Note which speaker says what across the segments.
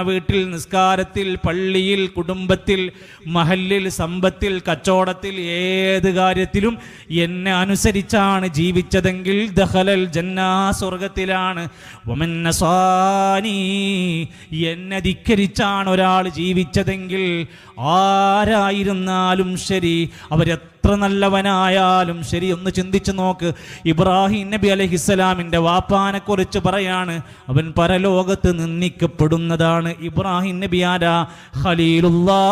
Speaker 1: വീട്ടിൽ നിസ്കാരത്തിൽ പള്ളിയിൽ കുടുംബത്തിൽ മഹല്ലിൽ സമ്പത്തിൽ കച്ചവടത്തിൽ ഏത് കാര്യത്തിലും എന്നെ അനുസരിച്ചാണ് ജീവിച്ചതെങ്കിൽ ദഹലൽ ജന്നാ സ്വർഗത്തിലാണ്. വമന്ന സ്വാനി എന്നെ ധിക്കരിച്ചാണ് ഒരാൾ ജീവിച്ചതെങ്കിൽ ആരായിരുന്നാലും ശരി അവരെത്ര നല്ലവനായാലും ശരി ഒന്ന് ചിന്തിച്ചു നോക്ക്. ഇബ്രാഹിം നബി അലഹിസ്സലാമിന്റെ വാപ്പാനെ കുറിച്ച് പറയാണ് അവൻ പരലോകത്ത് നിന്ദിക്കപ്പെടുന്നതാണ്. ഇബ്രാഹിം നബി ആരാ? ഖലീലുല്ലാ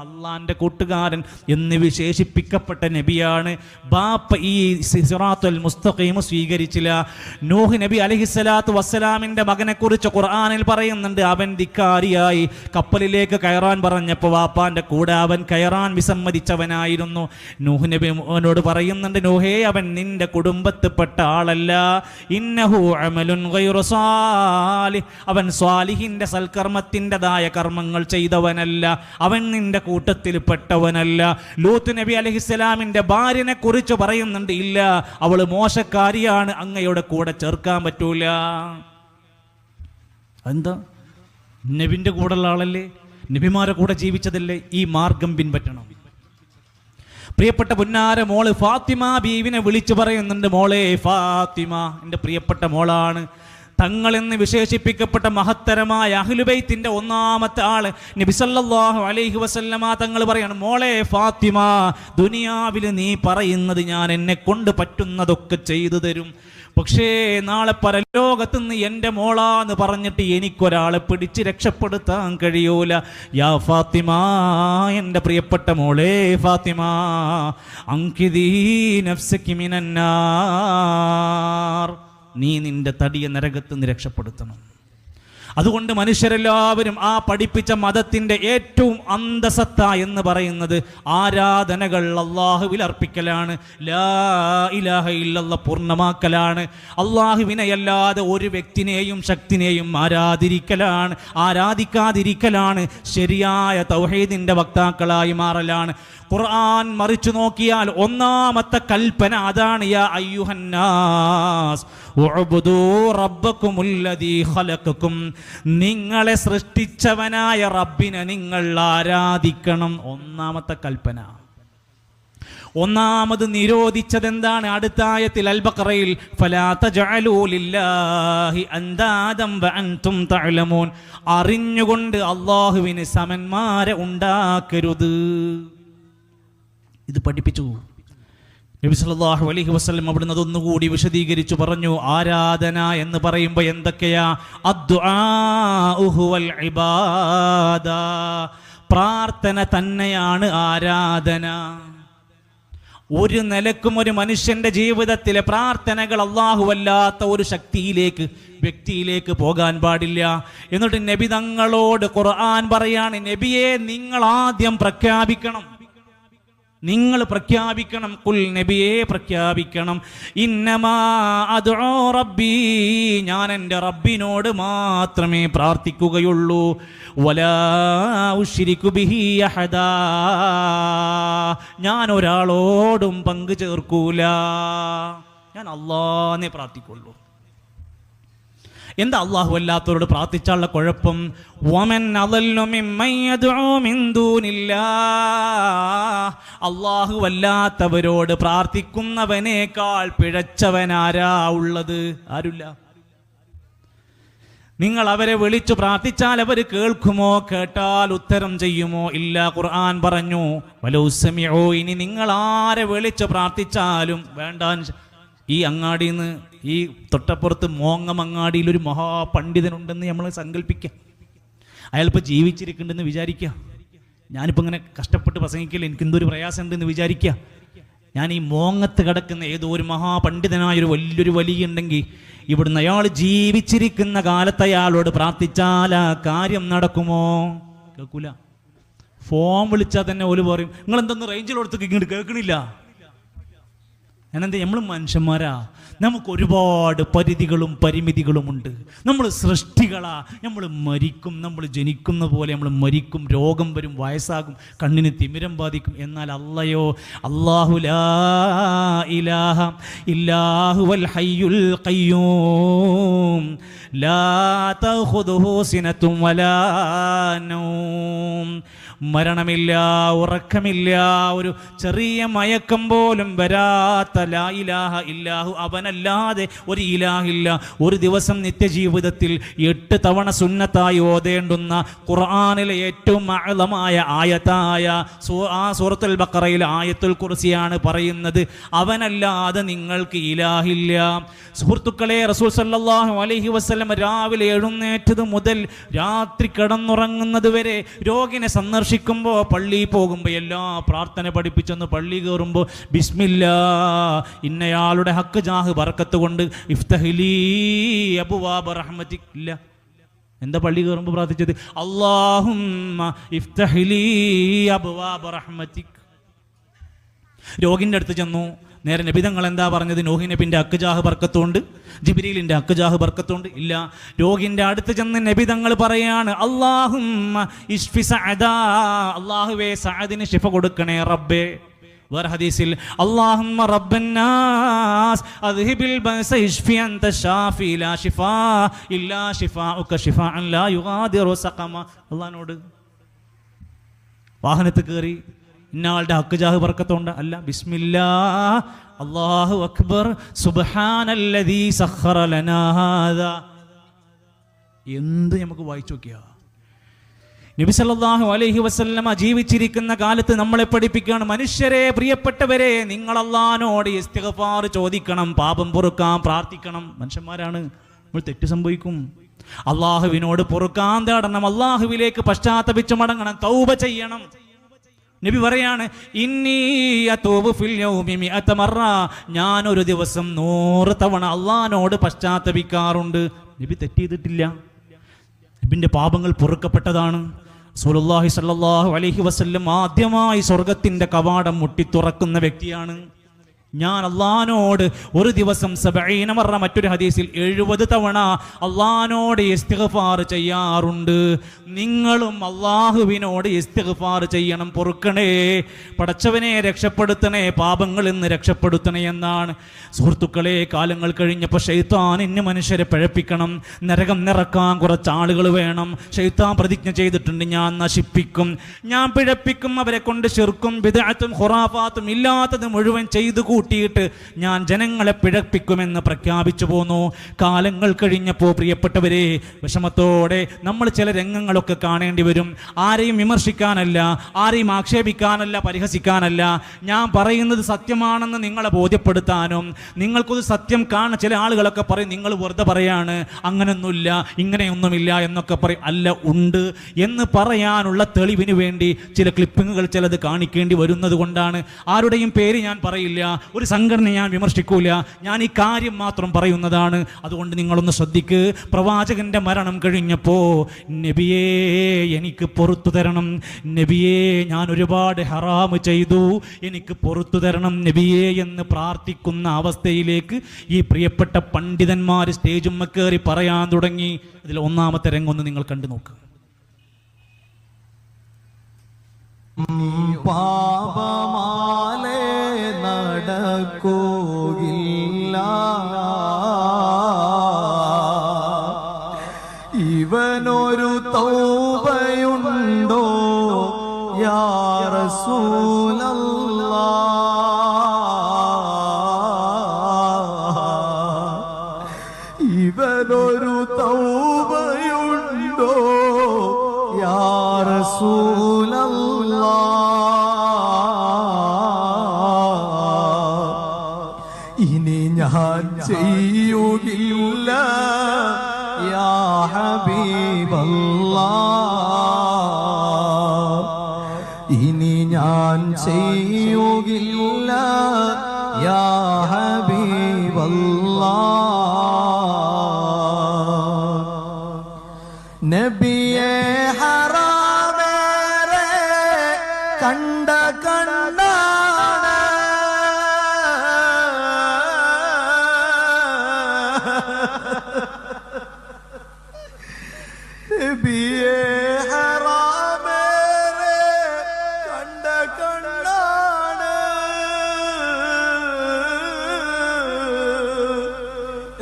Speaker 1: അള്ളാന്റെ കൂട്ടുകാരൻ എന്ന് വിശേഷിപ്പിക്കപ്പെട്ട നബിയാണ്. ബാപ്പ ഈ സിറാത്തുൽ മുസ്തഖീം സ്വീകരിച്ചില്ല. നൂഹ് നബി അലഹിസ്സലാത്തു വസ്സലാമിന്റെ മകനെ കുറിച്ച് ഖുർആനിൽ പറയുന്നുണ്ട് അവൻ ധിക്കാരിയായി. കപ്പലിലേക്ക് കയറാൻ പറഞ്ഞപ്പോൾ വാപ്പാന്റെ കൂടെ അവൻ കയറാൻ വിസമ്മതിച്ചവനായിരുന്നു നൂഹ് നബി അവനോട് പറയുന്നുണ്ട് നൂഹേ അവൻ നിന്റെ കുടുംബത്തിൽപ്പെട്ട ആളല്ല. ഇന്നഹു അമലുൻ അവൻ സ്വാലിഹിന്റെ സൽക്കർമ്മത്തിന്റെതായ കർമ്മങ്ങൾ ചെയ്തവനല്ല. അവൻ നിന്റെ കൂട്ടത്തിൽപ്പെട്ടവനല്ല ലൂത്ത് നബി അലഹിസ്സലാമിന്റെ ഭാര്യനെ കുറിച്ച് പറയുന്നുണ്ട് ഇല്ല അവൾ മോശക്കാരിയാണ്. അങ്ങയുടെ കൂടെ ചേർക്കാൻ പറ്റൂല. എന്താ? നബിന്റെ കൂടെയുള്ള ആളല്ലേ? നബിമാരെ കൂടെ ജീവിച്ചതല്ലേ? ഈ മാർഗം പിൻപറ്റണം. പ്രിയപ്പെട്ട പുന്നാര മോൾ ഫാത്തിമ ബീവിനെ വിളിച്ചു പറയുന്നുണ്ട് മോളെ ഫാത്തിമ എന്റെ പ്രിയപ്പെട്ട മോളാണ്. തങ്ങളെന്ന് വിശേഷിപ്പിക്കപ്പെട്ട മഹത്തരമായ അഹ്ലുബൈത്തിന്റെ ഒന്നാമത്തെ ആൾ നബിസല്ലാഹു അലൈഹി വസല്ലമ തങ്ങൾ പറയാണ് മോളെ ഫാത്തിമ ദുനിയാവിൽ നീ പറയുന്നത് ഞാൻ എന്നെ കൊണ്ട് പറ്റുന്നതൊക്കെ ചെയ്തു തരും. പക്ഷേ നാളെ പരലോകത്ത് നിന്ന് എന്റെ മോളാന്ന് പറഞ്ഞിട്ട് എനിക്കൊരാളെ പിടിച്ച് രക്ഷപ്പെടുത്താൻ കഴിയൂല. യാ ഫാത്തിമ എന്റെ പ്രിയപ്പെട്ട മോളെ ഫാത്തിമ അങ്കിതീ നീ നിന്റെ തടിയെ നരകത്ത് നിന്ന് രക്ഷപ്പെടുത്തണം. അതുകൊണ്ട് മനുഷ്യരെല്ലാവരും ആ പഠിപ്പിച്ച മതത്തിന്റെ ഏറ്റവും അന്തസത്ത എന്ന് പറയുന്നത് ആരാധനകൾ അള്ളാഹുവിൽ അർപ്പിക്കലാണ്. ലാ ഇലാഹ ഇല്ലല്ല പൂർണമാക്കലാണ്. അള്ളാഹുവിനെയല്ലാതെ ഒരു വ്യക്തിനെയും ശക്തിനെയും ആരാധിരിക്കലാണ് ആരാധിക്കാതിരിക്കലാണ് ശരിയായ തൗഹീദിന്റെ വക്താക്കളായി മാറലാണ്. ഖുർആൻ മറിച്ചു നോക്കിയാൽ ഒന്നാമത്തെ കൽപ്പന അതാണ് യാ അയ്യുഹന്നാസ് നിങ്ങളെ സൃഷ്ടിച്ചവനായ റബ്ബിനെ നിങ്ങൾ ആരാധിക്കണം. ഒന്നാമത്തെ കൽപ്പന. ഒന്നാമത് നിരോധിച്ചത് എന്താണ് അടുത്ത ആയത്തിൽ അൽബക്കറയിൽ അറിഞ്ഞുകൊണ്ട് അള്ളാഹുവിന് സമന്മാരെ ഉണ്ടാക്കരുത്. ഇത് പഠിപ്പിച്ചു. നബി സല്ലല്ലാഹു അലൈഹി വസല്ലം അവിടുന്ന് അതൊന്നുകൂടി വിശദീകരിച്ചു പറഞ്ഞു ആരാധന എന്ന് പറയുമ്പോൾ എന്തൊക്കെയാ? ഇബാദ. പ്രാർത്ഥന തന്നെയാണ് ആരാധന. ഒരു നിലക്കും ഒരു മനുഷ്യന്റെ ജീവിതത്തിലെ പ്രാർത്ഥനകൾ അല്ലാഹുവല്ലാത്ത ഒരു ശക്തിയിലേക്ക് വ്യക്തിയിലേക്ക് പോകാൻ പാടില്ല. എന്നിട്ട് നബി തങ്ങളോട് ഖുർആൻ പറയാണ് നബിയെ നിങ്ങൾ ആദ്യം പ്രഖ്യാപിക്കണം. നിങ്ങൾ പ്രഖ്യാപിക്കണം. കുൽ നബിയെ പ്രഖ്യാപിക്കണം. ഇന്നമാ അതോ റബ്ബി. ഞാൻ എന്റെ റബ്ബിനോട് മാത്രമേ പ്രാർത്ഥിക്കുകയുള്ളൂ. വലാ ഉശ്രിക്കു ബിഹി അഹദാ. ഞാൻ ഒരാളോടും പങ്കു ചേർക്കൂല. ഞാൻ അള്ളാന്നെ പ്രാർത്ഥിക്കുള്ളൂ. എന്താ അള്ളാഹു അല്ലാത്തവരോട് പ്രാർത്ഥിച്ചാലുള്ള കുഴപ്പം? വമൻ അള്ളാഹു അല്ലാത്തവരോട് പ്രാർത്ഥിക്കുന്നവനേക്കാൾ പിഴച്ചവനാരാ ഉള്ളത്? ആരുല്ല? നിങ്ങൾ അവരെ വിളിച്ചു പ്രാർത്ഥിച്ചാൽ അവർ കേൾക്കുമോ? കേട്ടാൽ ഉത്തരം ചെയ്യുമോ? ഇല്ല ഖുർആൻ പറഞ്ഞു. വലൗസമിയോ ഇനി നിങ്ങൾ ആരെ വിളിച്ചു പ്രാർത്ഥിച്ചാലും വേണ്ട ഈ അങ്ങാടിയിൽ നിന്ന് ഈ തൊട്ടപ്പുറത്ത് മോങ്ങമങ്ങാടിയിൽ ഒരു മഹാപണ്ഡിതനുണ്ടെന്ന് നമ്മൾ സങ്കല്പിക്കാം അയാളിപ്പോൾ ജീവിച്ചിരിക്കുന്നുണ്ടെന്ന് വിചാരിക്കുക. ഞാനിപ്പോൾ ഇങ്ങനെ കഷ്ടപ്പെട്ട് പ്രസംഗിക്കില്ല എനിക്ക് എന്തൊരു പ്രയാസം ഉണ്ടെന്ന് വിചാരിക്കുക. ഞാൻ ഈ മോങ്ങത്ത് കിടക്കുന്ന ഏതോ ഒരു മഹാപണ്ഡിതനായൊരു വലിയൊരു വലിയ ഉണ്ടെങ്കിൽ ഇവിടുന്ന് അയാൾ ജീവിച്ചിരിക്കുന്ന കാലത്ത് അയാളോട് പ്രാർത്ഥിച്ചാൽ ആ കാര്യം നടക്കുമോ? കേൾക്കൂല. ഫോം വിളിച്ചാൽ തന്നെ ഓൽ പറയും നിങ്ങൾ എന്തൊന്ന് റേഞ്ചിൽ കൊടുത്ത് ഇങ്ങോട്ട് കേൾക്കണില്ല? ഞാനെന്താ നമ്മൾ മനുഷ്യന്മാരാ. നമുക്ക് ഒരുപാട് പരിധികളും പരിമിതികളും ഉണ്ട്. നമ്മൾ സൃഷ്ടികളാണ് നമ്മൾ മരിക്കും നമ്മൾ ജനിക്കുന്ന പോലെ നമ്മൾ മരിക്കും രോഗം വരും വയസ്സാകും കണ്ണിന് തിമിരം ബാധിക്കും. എന്നാൽ അല്ലയോ അല്ലാഹു ലാ ഇലാഹ ഇല്ലാഹു വൽ ഹയ്യുൽ ഖയ്യൂം. ലാ വലാ മരണമില്ല ഉറക്കമില്ല ഒരു ചെറിയ മയക്കം പോലും വരാത്ത ലാ ഇലാഹ ഇല്ലാഹു അവനല്ലാതെ ഒരു ഇലാഹില്ല. ഒരു ദിവസം നിത്യജീവിതത്തിൽ എട്ട് തവണ സുന്നത്തായി ഓതേണ്ടുന്ന ഖുർആാനിലെ ഏറ്റവും അളമായ ആയത്തായ ആ സൂറത്തുൽ ബക്കറയിൽ ആയത്തുൽ കുറിച്ചിയാണ് പറയുന്നത് അവനല്ലാതെ നിങ്ങൾക്ക് ഇലാഹില്ല. സുഹൃത്തുക്കളെ റസൂൽ സല്ലാഹു അലഹി വസ്ലം രാവിലെ എഴുന്നേറ്റത് മുതൽ രാത്രി കിടന്നുറങ്ങുന്നത് വരെ രോഗിനെ സന്ദർശിക്കുമ്പോൾ പള്ളിയിൽ പോകുമ്പോൾ എല്ലാ പ്രാർത്ഥന പഠിപ്പിച്ചൊന്ന് പള്ളി കയറുമ്പോൾ ബിസ്മില്ല ഇന്നയാളുടെ ഹക്ക് ജാഹ് ബർക്കത്ത് കൊണ്ട് ഇഫ്തഹിലീ അബുവാബ ഇല്ല എന്താ പള്ളി കയറുമ്പോൾ പ്രാർത്ഥിച്ചത്? അള്ളാഹും രോഗിന്റെ അടുത്ത് ചെന്നു. നേരെ നബിതങ്ങൾ എന്താ പറഞ്ഞത്? നോഹി നബിന്റെ അക്കുജാഹ് ബർക്കത്തുണ്ട്. ജിബിരിലിന്റെ അക്കുജാഹ് ബർക്കത്തുണ്ട്. ഇല്ല. രോഗിന്റെ അടുത്ത് ചെന്ന് നബിതങ്ങൾ പറയാണ് അള്ളാഹും അള്ളാഹുവേ സഅദിന് ഷിഫ കൊടുക്കണേ റബ്ബേ. വേറെ ഹദീസിൽ അദ്ഹിബിൽ ബഅസ ഇഷ്ഫി അൻത ലാ ഷിഫാ ഇല്ലാ ലാ യുഗാദിറു സഖമ. അല്ലാഹുവിനോട് വാഹനത്തിൽ കയറി ഇന്നയാളുടെ ഹക്ക് ജാഹ് ബർക്കത്തുണ്ട് അല്ല ബിസ്മില്ലാ അള്ളാഹു അക്ബർ ലനാ ഹാദാ. എന്ത് നമുക്ക് വായിച്ചു നോക്കിയ? നബി സല്ലല്ലാഹു അലൈഹി വസ്ല്ലമ ജീവിച്ചിരിക്കുന്ന കാലത്ത് നമ്മളെ പഠിപ്പിക്കുകയാണ് മനുഷ്യരെ പ്രിയപ്പെട്ടവരെ നിങ്ങൾ അള്ളഹാനോട് ചോദിക്കണം പാപം പൊറുക്കാൻ പ്രാർത്ഥിക്കണം. മനുഷ്യന്മാരാണ് നമ്മൾ തെറ്റ് സംഭവിക്കും. അള്ളാഹുവിനോട് പൊറുക്കാൻ തേടണം അള്ളാഹുവിലേക്ക് പശ്ചാത്തപിച്ചു മടങ്ങണം തൗബ ചെയ്യണം. നബി പറയാണ് ഞാൻ ഒരു ദിവസം നൂറ് തവണ അള്ളഹാനോട് പശ്ചാത്തപിക്കാറുണ്ട്. നബി തെറ്റെയ്തിട്ടില്ല. നബിന്റെ പാപങ്ങൾ പൊറുക്കപ്പെട്ടതാണ്. സുലല്ലാഹി സല്ലാഹു അലഹി വസ്ല്ലം ആദ്യമായി സ്വർഗത്തിന്റെ കവാടം മുട്ടി തുറക്കുന്ന വ്യക്തിയാണ്. ഞാൻ അള്ളഹാനോട് ഒരു ദിവസം സബഈന മറ മറ്റൊരു ഹദീസിൽ എഴുപത് തവണ അള്ളഹാനോട് ഇസ്തിഗ്ഫാർ ചെയ്യാറുണ്ട്. നിങ്ങളും അള്ളാഹുവിനോട് ഇസ്തിഗ്ഫാർ ചെയ്യണം പൊറുക്കണേ. പടച്ചവനെ രക്ഷപ്പെടുത്തണേ പാപങ്ങളിൽ നിന്ന് രക്ഷപ്പെടുത്തണേ എന്നാണ്. സുഹൃത്തുക്കളെ കാലങ്ങൾ കഴിഞ്ഞപ്പോൾ ഷെയ്ത്താൻ ഇന്ന് മനുഷ്യരെ പഴപ്പിക്കണം. നരകം നിറക്കാൻ കുറച്ച് ആളുകൾ വേണം. ഷെയ്ത്താൻ പ്രതിജ്ഞ ചെയ്തിട്ടുണ്ട് ഞാൻ നശിപ്പിക്കും. ഞാൻ പിഴപ്പിക്കും അവരെ കൊണ്ട് ചെറുക്കും വിദഗ്ധത്തും ഖുറാഫാത്തും ഇല്ലാത്തത് മുഴുവൻ ചെയ്തു കൂട്ടിയിട്ട് ഞാൻ ജനങ്ങളെ പിഴപ്പിക്കുമെന്ന് പ്രഖ്യാപിച്ചു പോന്നു. കാലങ്ങൾ കഴിഞ്ഞപ്പോൾ പ്രിയപ്പെട്ടവരെ വിഷമത്തോടെ നമ്മൾ ചില രംഗങ്ങളൊക്കെ കാണേണ്ടി വരും. ആരെയും വിമർശിക്കാനല്ല ആരെയും ആക്ഷേപിക്കാനല്ല പരിഹസിക്കാനല്ല. ഞാൻ പറയുന്നത് സത്യമാണെന്ന് നിങ്ങളെ ബോധ്യപ്പെടുത്താനും നിങ്ങൾക്കൊരു സത്യം കാണ ചില ആളുകളൊക്കെ പറയും നിങ്ങൾ വെറുതെ പറയാണ് അങ്ങനെയൊന്നുമില്ല ഇങ്ങനെയൊന്നുമില്ല എന്നൊക്കെ പറയും. അല്ല ഉണ്ട് എന്ന് പറയാനുള്ള തെളിവിന് വേണ്ടി ചില ക്ലിപ്പിങ്ങുകൾ ചിലത് കാണിക്കേണ്ടി വരുന്നത് കൊണ്ടാണ്. ആരുടെയും പേര് ഞാൻ പറയില്ല ഒരു സംഘടന ഞാൻ വിമർശിക്കൂല. ഞാൻ ഈ കാര്യം മാത്രം പറയുന്നതാണ്. അതുകൊണ്ട് നിങ്ങളൊന്ന് ശ്രദ്ധിക്ക്. പ്രവാചകന്റെ മരണം കഴിഞ്ഞപ്പോ നബിയേ എനിക്ക് പുറത്തു തരണം. നബിയേ ഞാൻ ഒരുപാട് ഹറാമ് ചെയ്തു. എനിക്ക് പുറത്തു തരണം. നബിയേ എന്ന് പ്രാർത്ഥിക്കുന്ന അവസ്ഥയിലേക്ക് ഈ പ്രിയപ്പെട്ട പണ്ഡിതന്മാർ സ്റ്റേജും കയറി പറയാൻ തുടങ്ങി. അതിൽ ഒന്നാമത്തെ രംഗമൊന്ന് നിങ്ങൾ കണ്ടു നോക്കുക
Speaker 2: പാപമാലെ നടക്കുകയില്ല ഇവനൊരു തൗബയുണ്ടോ? യാ റസൂലല്ലാ ഞാൻ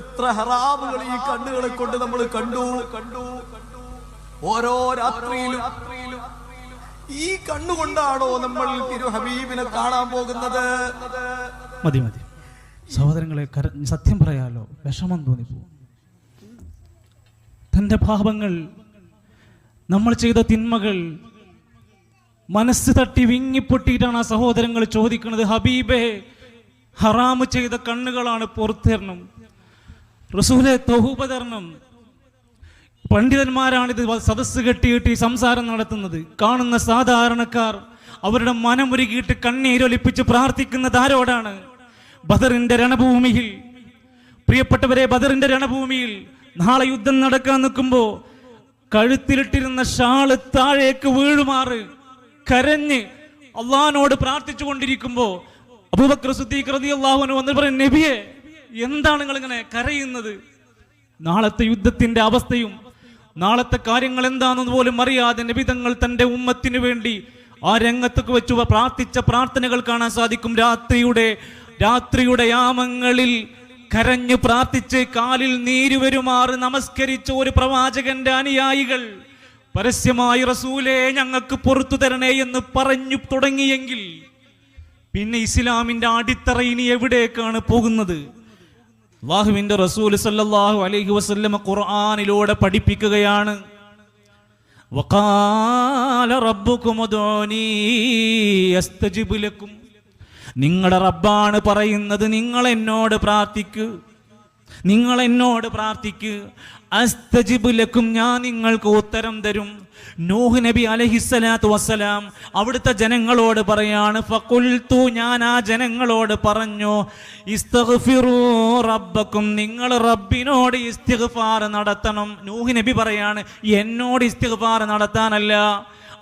Speaker 2: എത്ര ഹറാമുകൾ ഈ കണ്ണുകളെ കൊണ്ട് നമ്മൾ കണ്ടു. കണ്ടു ഓരോ രാത്രിയിലും ഈ കണ്ണുകൊണ്ടാണോ നമ്മൾ തിരു ഹബീബിനെ കാണാൻ പോകുന്നത്?
Speaker 1: മതി മതി. സഹോദരങ്ങളെ കര സത്യം പറയാലോ വിഷമം തോന്നിപ്പോ തന്റെ പാപങ്ങൾ നമ്മൾ ചെയ്ത തിന്മകൾ മനസ്സ് തട്ടി വിങ്ങിപ്പൊട്ടിയിട്ടാണ് ആ സഹോദരങ്ങൾ ചോദിക്കുന്നത് ഹബീബെ ഹറാമ് ചെയ്ത കണ്ണുകളാണ് പുറത്തിരണം റസൂലെ തൗഹൂബ തരണം. പണ്ഡിതന്മാരാണിത് സദസ്സ് കെട്ടിയിട്ട് ഈ സംസാരം നടത്തുന്നത്. കാണുന്ന സാധാരണക്കാർ അവരുടെ മനമുരുകിയിട്ട് കണ്ണീരൊലിപ്പിച്ച് പ്രാർത്ഥിക്കുന്നത് ആരോടാണ്? ബദറിന്റെ രണഭൂമിയിൽ. പ്രിയപ്പെട്ടവരെ ബദറിന്റെ രണഭൂമിയിൽ നാളെ യുദ്ധം നടക്കാൻ നിൽക്കുമ്പോ കഴുത്തിലിട്ടിരുന്ന ഷാൾ താഴേക്ക് വീഴുമാറ് കരഞ്ഞ് അള്ളഹാനോട് പ്രാർത്ഥിച്ചു കൊണ്ടിരിക്കുമ്പോ അബൂബക്കർ സുദ്ദീഖ് പറയും നബിയെ എന്താണ് നിങ്ങൾ ഇങ്ങനെ കരയുന്നത്? നാളത്തെ യുദ്ധത്തിന്റെ അവസ്ഥയും നാളത്തെ കാര്യങ്ങൾ എന്താണെന്ന് പോലും അറിയാതെ നബിതങ്ങൾ തന്റെ ഉമ്മത്തിന് വേണ്ടി ആ രംഗത്തൊക്കെ വെച്ചു പ്രാർത്ഥിച്ച പ്രാർത്ഥനകൾ കാണാൻ സാധിക്കും. രാത്രിയുടെ രാത്രിയുടെ യാമങ്ങളിൽ കരഞ്ഞു പ്രാർത്ഥിച്ച് കാലിൽ നീരുവരുമാറ് നമസ്കരിച്ച ഒരു പ്രവാചകന്റെ അനുയായികൾ പരസ്യമായി റസൂലേ ഞങ്ങൾക്ക് പുറത്തു തരണേ എന്ന് പറഞ്ഞു തുടങ്ങിയെങ്കിൽ പിന്നെ ഇസ്ലാമിന്റെ അടിത്തറ ഇനി എവിടേക്കാണ് പോകുന്നത്? അള്ളാഹുവിന്റെ റസൂൽ സല്ലാഹു അലൈഹി വസ്ല്ലം ഖുർആാനിലൂടെ പഠിപ്പിക്കുകയാണ് വക്കാല റബ്ബുക്കും നിങ്ങളുടെ റബ്ബാണ് പറയുന്നത് നിങ്ങൾ എന്നോട് പ്രാർത്ഥിക്കൂ. നിങ്ങൾ എന്നോട് പ്രാർത്ഥിക്കൂ അസ്തജിബുലക്കും ഞാൻ നിങ്ങൾക്ക് ഉത്തരം തരും. നൂഹ് നബി അലഹിസ്സലാത്തു വസ്സലാം അവിടുത്തെ ജനങ്ങളോട് പറയാണ് ഫഖുൽതു ഞാൻ ആ ജനങ്ങളോട് പറഞ്ഞു ഇസ്തഗ്ഫിറൂ റബ്ബക്കും നിങ്ങൾ റബ്ബിനോട് ഇസ്തിഗ്ഫാർ നടത്തണം. നൂഹ് നബി പറയാണ് എന്നോട് ഇസ്തിഗ്ഫാർ നടത്താനല്ല.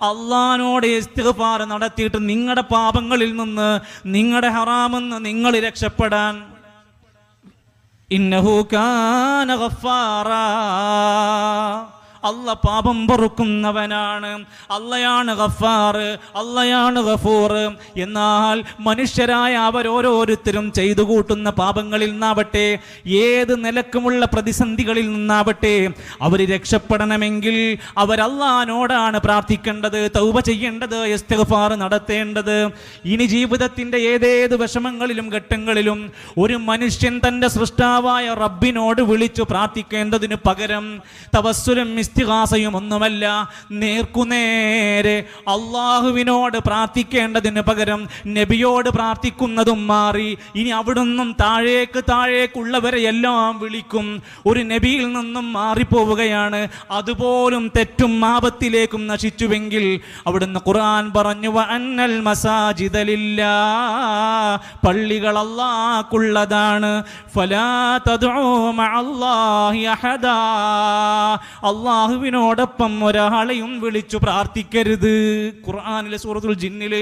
Speaker 1: അള്ളഹാനോട് ഇസ്തിഗ്ഫാർ നടത്തിയിട്ട് നിങ്ങളുടെ പാപങ്ങളിൽ നിന്ന് നിങ്ങളുടെ ഹറാമെന്ന് നിങ്ങൾ രക്ഷപ്പെടാൻ. ഇന്നഹു കാന ഗഫാറാ. അല്ല പാപം പൊറുക്കുന്നവനാണ്. അല്ലയാണ് ഗഫാർ അല്ലയാണ് ഗഫൂർ എന്നാൽ മനുഷ്യരായ അവരോരോരുത്തരും ചെയ്തു കൂട്ടുന്ന പാപങ്ങളിൽ നിന്നാവട്ടെ ഏത് നിലക്കുമുള്ള പ്രതിസന്ധികളിൽ നിന്നാവട്ടെ അവർ രക്ഷപ്പെടണമെങ്കിൽ അവരല്ലാനോടാണ് പ്രാർത്ഥിക്കേണ്ടത് തൗബ ചെയ്യേണ്ടത് എസ്തഫാർ നടത്തേണ്ടത്. ഇനി ജീവിതത്തിന്റെ ഏതേത് വിഷമങ്ങളിലും ഘട്ടങ്ങളിലും ഒരു മനുഷ്യൻ തന്റെ സൃഷ്ടാവായ റബ്ബിനോട് വിളിച്ചു പ്രാർത്ഥിക്കേണ്ടതിന് പകരം തവസ്സുലും ഇസ്തിഹാസയും ഒന്നുമല്ല. നേർക്കുനേരെ അള്ളാഹുവിനോട് പ്രാർത്ഥിക്കേണ്ടതിന് പകരം നബിയോട് പ്രാർത്ഥിക്കുന്നതും മാറി. ഇനി അവിടുന്നും താഴേക്ക് താഴേക്കുള്ളവരെ എല്ലാം വിളിക്കും. ഒരു നബിയിൽ നിന്നും മാറിപ്പോവുകയാണ്. അതുപോലും തെറ്റും ആപത്തിലേക്കും നശിച്ചുവെങ്കിൽ അവിടുന്ന് ഖുർആൻ പറഞ്ഞു "വ അന്നൽ മസാജിദലില്ല പള്ളികൾ അള്ളാഹ്ക്കുള്ളതാണ്. അഹദാ. അള്ളാഹുവിനോടൊപ്പം ഒരാളെയും വിളിച്ചു പ്രാർത്ഥിക്കരുത്. ഖുർആാനിലെ സൂറത്തുൽ ജിന്നിൽ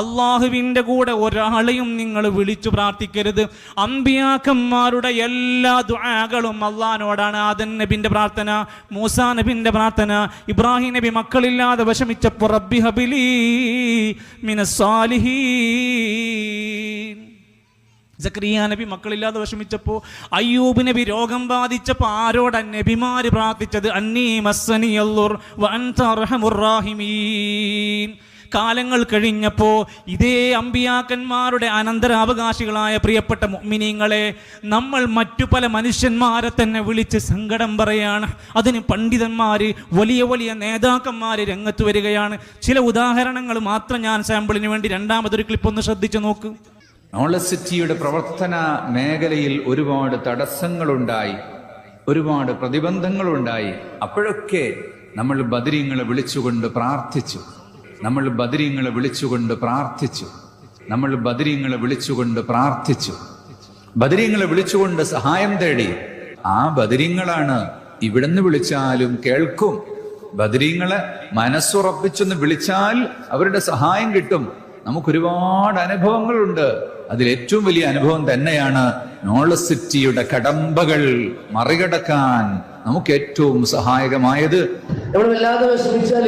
Speaker 1: അള്ളാഹുവിന്റെ കൂടെ ഒരാളെയും നിങ്ങൾ വിളിച്ചു പ്രാർത്ഥിക്കരുത്. അമ്പിയാക്കന്മാരുടെ എല്ലാ ദുആകളും അള്ളഹാനോടാണ് ആദൻ നബിന്റെ പ്രാർത്ഥന മൂസാ നബിന്റെ പ്രാർത്ഥന ഇബ്രാഹിം നബി മക്കളില്ലാതെ വിഷമിച്ചപ്പോൾ റബ്ബി ഹബിലി മിനസ്സാലിഹീൻ സക്രിയ നബി മക്കളില്ലാതെ വിഷമിച്ചപ്പോ അയ്യൂബ് നബി രോഗം ബാധിച്ചപ്പോൾ ആരോട് നബിമാര് പ്രാർത്ഥിച്ചത്? കാലങ്ങൾ കഴിഞ്ഞപ്പോൾ ഇതേ അമ്പിയാക്കന്മാരുടെ അനന്തരാവകാശികളായ പ്രിയപ്പെട്ട മുഅ്മിനീങ്ങളെ നമ്മൾ മറ്റു പല മനുഷ്യന്മാരെ തന്നെ വിളിച്ച് സങ്കടം പറയാണ്. അതിന് പണ്ഡിതന്മാര് വലിയ വലിയ നേതാക്കന്മാര് രംഗത്ത് വരികയാണ്. ചില ഉദാഹരണങ്ങൾ മാത്രം ഞാൻ സാമ്പിളിന് വേണ്ടി രണ്ടാമതൊരു ക്ലിപ്പ് ഒന്ന് ശ്രദ്ധിച്ചു നോക്കൂ.
Speaker 3: നോളജ് സിറ്റിയുടെ പ്രവർത്തന മേഖലയിൽ ഒരുപാട് തടസ്സങ്ങളുണ്ടായി ഒരുപാട് പ്രതിബന്ധങ്ങളുണ്ടായി. അപ്പോഴൊക്കെ നമ്മൾ ബദരീങ്ങളെ വിളിച്ചുകൊണ്ട് പ്രാർത്ഥിച്ചു. നമ്മൾ ബദരീങ്ങളെ വിളിച്ചുകൊണ്ട് പ്രാർത്ഥിച്ചു. നമ്മൾ ബദരീങ്ങളെ വിളിച്ചുകൊണ്ട് പ്രാർത്ഥിച്ചു. ബദരീങ്ങളെ വിളിച്ചുകൊണ്ട് സഹായം തേടി. ആ ബദരീങ്ങളാണ് ഇവിടുന്ന് വിളിച്ചാലും കേൾക്കും. ബദരീങ്ങളെ മനസ്സുറപ്പിച്ചൊന്ന് വിളിച്ചാൽ അവരുടെ സഹായം കിട്ടും. നമുക്കൊരുപാട് അനുഭവങ്ങളുണ്ട്. അതിൽ ഏറ്റവും വലിയ അനുഭവം തന്നെയാണ് നോളജ് സിറ്റിയുടെ കടമ്പകൾ മറികടക്കാൻ നമുക്ക് ഏറ്റവും സഹായകമായത്.
Speaker 4: നമ്മൾ വല്ലാതെ വിഷമിച്ചാൽ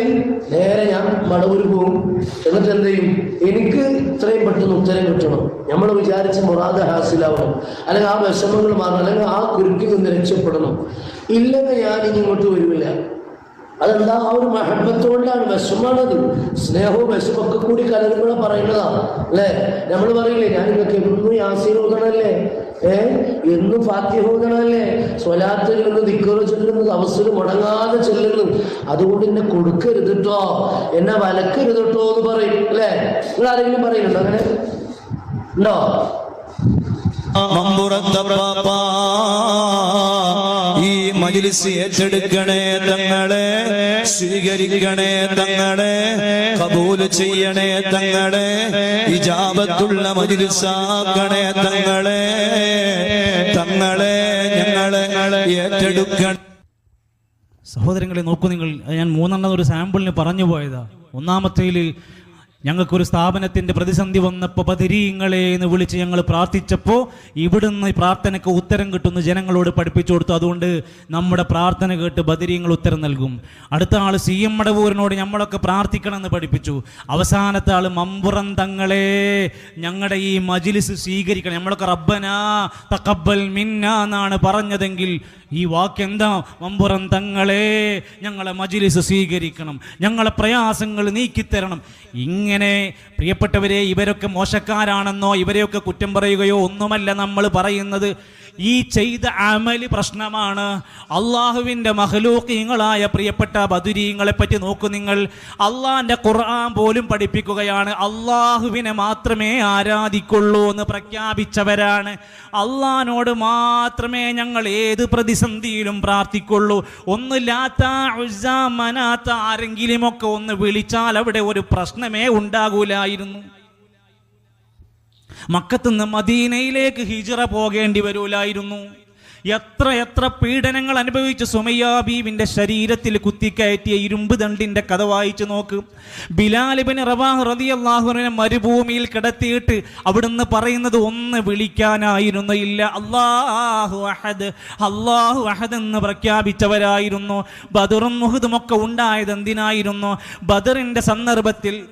Speaker 4: നേരെ ഞാൻ മടവൂര് പോകും. എന്നിട്ട് എന്ത് ചെയ്യും എനിക്ക് ഇത്രയും പെട്ടെന്ന് ഉത്തരം കിട്ടണം. നമ്മൾ വിചാരിച്ച മുറാദ ഹാസിലാവണം. അല്ലെങ്കിൽ ആ വിഷമങ്ങൾ മാറണം. അല്ലെങ്കിൽ ആ കുരുക്കിൽ നിന്ന് രക്ഷപ്പെടണം ഇല്ലെങ്കിൽ ഞാൻ ഇനി ഇങ്ങോട്ട് വരുമില്ല അതെന്താ? ആ ഒരു മഹത്വത്തോണ്ടാണ് വിഷമാണത്. സ്നേഹവും വിഷമൊക്കെ കൂടി കലരുമ്പോൾ പറയുന്നതാ. അല്ലേ? നമ്മൾ പറയില്ലേ ഞാൻ നിങ്ങൾക്ക് എന്നും യാസീൻ ഓതണല്ലേ ഏ? എന്നും ഫാത്തിഹ ഓതണല്ലേ സ്വലാത്തിൽ ചെല്ലുന്നത് ദിക്കറ് ചൊല്ലുന്നത് അവസരം മുടങ്ങാതെ ചെല്ലുന്നു അതുകൊണ്ട് എന്നെ കൊടുക്കരുത് കേട്ടോ എന്നെ വലക്കരുത് കേട്ടോ എന്ന് പറയും. അല്ലേ? നിങ്ങൾ ആരെങ്കിലും പറയുന്നുണ്ടോ അങ്ങനെ? ഉണ്ടോ?
Speaker 5: മമ്പുറത്തപ്പാപ്പ ഈ മജിലിസ് ഏറ്റെടുക്കണേ തങ്ങളെ സ്വീകരിക്കണേ തങ്ങളെ കബൂൽ ചെയ്യണേ തങ്ങളെ ഇജാബത്തുള്ള മജിലിസാക്കണേ തങ്ങളെ തങ്ങളെ ഞങ്ങളെ ഏറ്റെടുക്കണം.
Speaker 1: സഹോദരങ്ങളെ നോക്കൂ നിങ്ങൾ. ഞാൻ മൂന്നെണ്ണം ഒരു സാമ്പിളിന് പറഞ്ഞു പോയതാ. ഒന്നാമത്തേൽ ഞങ്ങൾക്കൊരു സ്ഥാപനത്തിന്റെ പ്രതിസന്ധി വന്നപ്പോൾ പതിരീങ്ങളെ എന്ന് വിളിച്ച് ഞങ്ങൾ പ്രാർത്ഥിച്ചപ്പോൾ ഇവിടുന്ന് പ്രാർത്ഥനയ്ക്ക് ഉത്തരം കിട്ടുന്ന ജനങ്ങളോട് പഠിപ്പിച്ചു കൊടുത്തു. അതുകൊണ്ട് നമ്മുടെ പ്രാർത്ഥന കേട്ട് ബദരീങ്ങൾ ഉത്തരം നൽകും. അടുത്ത ആൾ സി എം മടവൂരിനോട് നമ്മളൊക്കെ പ്രാർത്ഥിക്കണമെന്ന് പഠിപ്പിച്ചു. അവസാനത്തെ ആൾ മമ്പുറം തങ്ങളെ ഞങ്ങളുടെ ഈ മജിലിസ് സ്വീകരിക്കണം. നമ്മളൊക്കെ റബ്ബനാ തക്കബൽ മിന്ന എന്നാണ് പറഞ്ഞതെങ്കിൽ ഈ വാക്ക് എന്താ മമ്പുറം തങ്ങളെ ഞങ്ങളെ മജിലിസ് സ്വീകരിക്കണം. ഞങ്ങളെ പ്രയാസങ്ങൾ നീക്കിത്തരണം. ഇങ്ങനെ പ്രിയപ്പെട്ടവരെ ഇവരൊക്കെ മോശക്കാരാണെന്നോ ഇവരെയൊക്കെ കുറ്റം പറയുകയോ ഒന്നുമല്ല നമ്മൾ പറയുന്നത്. ഈ ചെയ്ത അമലി പ്രശ്നമാണ്. അള്ളാഹുവിന്റെ മഹലൂക്കീങ്ങളായ പ്രിയപ്പെട്ട ബദുരീങ്ങളെ പറ്റി നോക്കൂ നിങ്ങൾ. അള്ളാഹിന്റെ ഖുർആൻ പോലും പഠിപ്പിക്കുകയാണ്. അള്ളാഹുവിനെ മാത്രമേ ആരാധിക്കുള്ളൂ എന്ന് പ്രഖ്യാപിച്ചവരാണ്. അള്ളഹാനോട് മാത്രമേ ഞങ്ങൾ ഏത് പ്രതിസന്ധിയിലും പ്രാർത്ഥിക്കുള്ളൂ. ഒന്നില്ലാത്ത ആരെങ്കിലുമൊക്കെ ഒന്ന് വിളിച്ചാൽ അവിടെ ഒരു പ്രശ്നമേ ഉണ്ടാകൂലായിരുന്നു. മക്കത്തുനിന്ന് മദീനയിലേക്ക് ഹിജറ പോകേണ്ടി വരൂലായിരുന്നു. എത്ര എത്ര പീഡനങ്ങൾ അനുഭവിച്ച സുമയ്യ ബീവിന്റെ ശരീരത്തിൽ കുത്തിക്കയറ്റിയ ഇരുമ്പ് ദണ്ടിന്റെ കഥ വായിച്ചു നോക്ക്. ബിലാലിബിന് റവാഹ് റതി അള്ളാഹുറിനെ മരുഭൂമിയിൽ കിടത്തിയിട്ട് അവിടുന്ന് പറയുന്നത് ഒന്ന് വിളിക്കാനായിരുന്നു ഇല്ല. അള്ളാഹു അഹദ് അള്ളാഹു അഹദ് എന്ന് പ്രഖ്യാപിച്ചവരായിരുന്നു. ബദറും മുഹദും ഒക്കെ ഉണ്ടായത് എന്തിനായിരുന്നു? ബദറിന്റെ സന്ദർഭത്തിൽ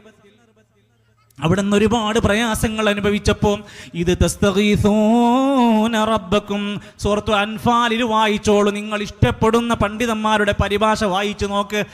Speaker 1: അവിടെ നിന്ന് ഒരുപാട് പ്രയാസങ്ങൾ അനുഭവിച്ചപ്പോൾ ഇത് റബ്ബക്കും സുഹൃത്തു അൻഫാലിൽ വായിച്ചോളൂ. നിങ്ങൾ ഇഷ്ടപ്പെടുന്ന പണ്ഡിതന്മാരുടെ പരിഭാഷ വായിച്ചു നോക്ക്.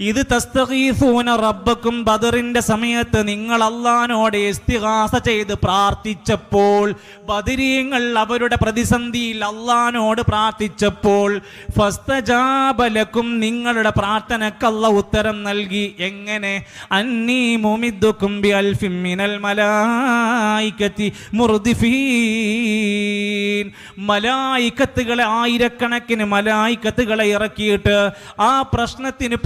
Speaker 1: ഇത് തസ്തഖീഫൂന റബ്ബക്കും ബദറിന്റെ സമയത്ത് നിങ്ങൾ അള്ളഹാനോട് ഇസ്തിഹാസ ചെയ്ത് പ്രാർത്ഥിച്ചപ്പോൾ ബദരീങ്ങൾ അവരുടെ പ്രതിസന്ധിയിൽ അള്ളഹാനോട് പ്രാർത്ഥിച്ചപ്പോൾ ഫസ്തജാബലക്കും നിങ്ങളുടെ പ്രാർത്ഥനക്കല്ല ഉത്തരം നൽകി. എങ്ങനെ? അന്നീ മുമിദ്ദുക്കും ബി അൽഫിൻ മിനൽ മലായിക്കത്തി മുർദിഫീൻ. മലായിക്കത്തുകളെ ആയിരക്കണക്കിന് മലായിക്കത്തുകളെ ഇറക്കിയിട്ട് ആ പ്രശ്നത്തിന്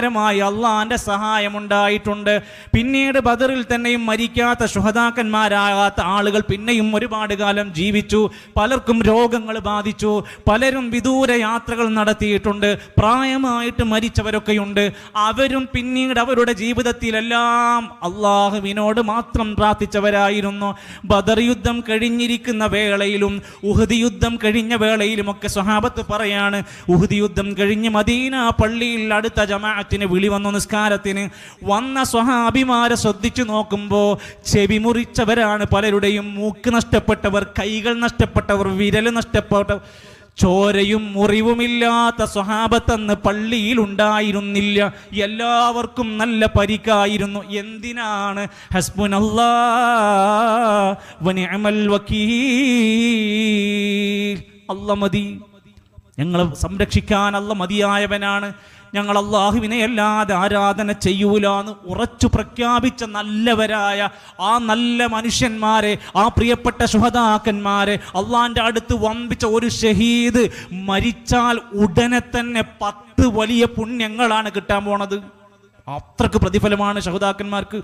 Speaker 1: പരിഹാരമായി അള്ളാന്റെ സഹായം ഉണ്ടായിട്ടുണ്ട് പിന്നീട് ബദറിൽ തന്നെയും മരിക്കാത്ത ശുഹതാക്കന്മാരാകാത്ത ആളുകൾ പിന്നെയും ഒരുപാട് കാലം ജീവിച്ചു. പലർക്കും രോഗങ്ങൾ ബാധിച്ചു. പലരും വിദൂര യാത്രകൾ നടത്തിയിട്ടുണ്ട്. പ്രായമായിട്ട് മരിച്ചവരൊക്കെയുണ്ട്. അവരും പിന്നീട് അവരുടെ ജീവിതത്തിലെല്ലാം അള്ളാഹുവിനോട് മാത്രം പ്രാർത്ഥിച്ചവരായിരുന്നു. ബദർ യുദ്ധം കഴിഞ്ഞിരിക്കുന്ന വേളയിലും ഉഹദ് യുദ്ധം കഴിഞ്ഞ വേളയിലുമൊക്കെ സ്വഹാബത്ത് പറയാണ് ഉഹദ് യുദ്ധം കഴിഞ്ഞ് മദീന പള്ളിയിൽ അടുത്ത ജമാഅത്തിന് വിളി വന്നു നിസ്കാരത്തിന്. വന്ന സ്വഹാഭിമാരെ ശ്രദ്ധിച്ചു നോക്കുമ്പോൾ ചെവി മുറിച്ചവരാണ് പലരുടെയും. മൂക്ക് നഷ്ടപ്പെട്ടവർ കൈകൾ നഷ്ടപ്പെട്ടവർ വിരൽ നഷ്ടപ്പെട്ട ചോരയും മുറിവുമില്ലാത്ത സ്വഹാബത്തന്ന് പള്ളിയിൽ ഉണ്ടായിരുന്നില്ല. എല്ലാവർക്കും നല്ല പരിക്കായിരുന്നു. എന്തിനാണ്? ഹസ്ബുൻ വക്കീൽ. മതി. ഞങ്ങളെ സംരക്ഷിക്കാൻ അല്ല മതിയായവനാണ്. ഞങ്ങൾ അള്ളാഹുവിനെ അല്ലാതെ ആരാധന ചെയ്യൂലാന്ന് ഉറച്ചു പ്രഖ്യാപിച്ച നല്ലവരായ ആ നല്ല മനുഷ്യന്മാരെ ആ പ്രിയപ്പെട്ട ശുഹദാക്കന്മാരെ അള്ളാഹിന്റെ അടുത്ത് വമ്പിച്ച ഒരു ഷഹീദ് മരിച്ചാൽ ഉടനെ തന്നെ പത്ത് വലിയ പുണ്യങ്ങളാണ് കിട്ടാൻ പോണത്. അത്രയ്ക്ക് പ്രതിഫലമാണ് ശഹുദാക്കന്മാർക്ക്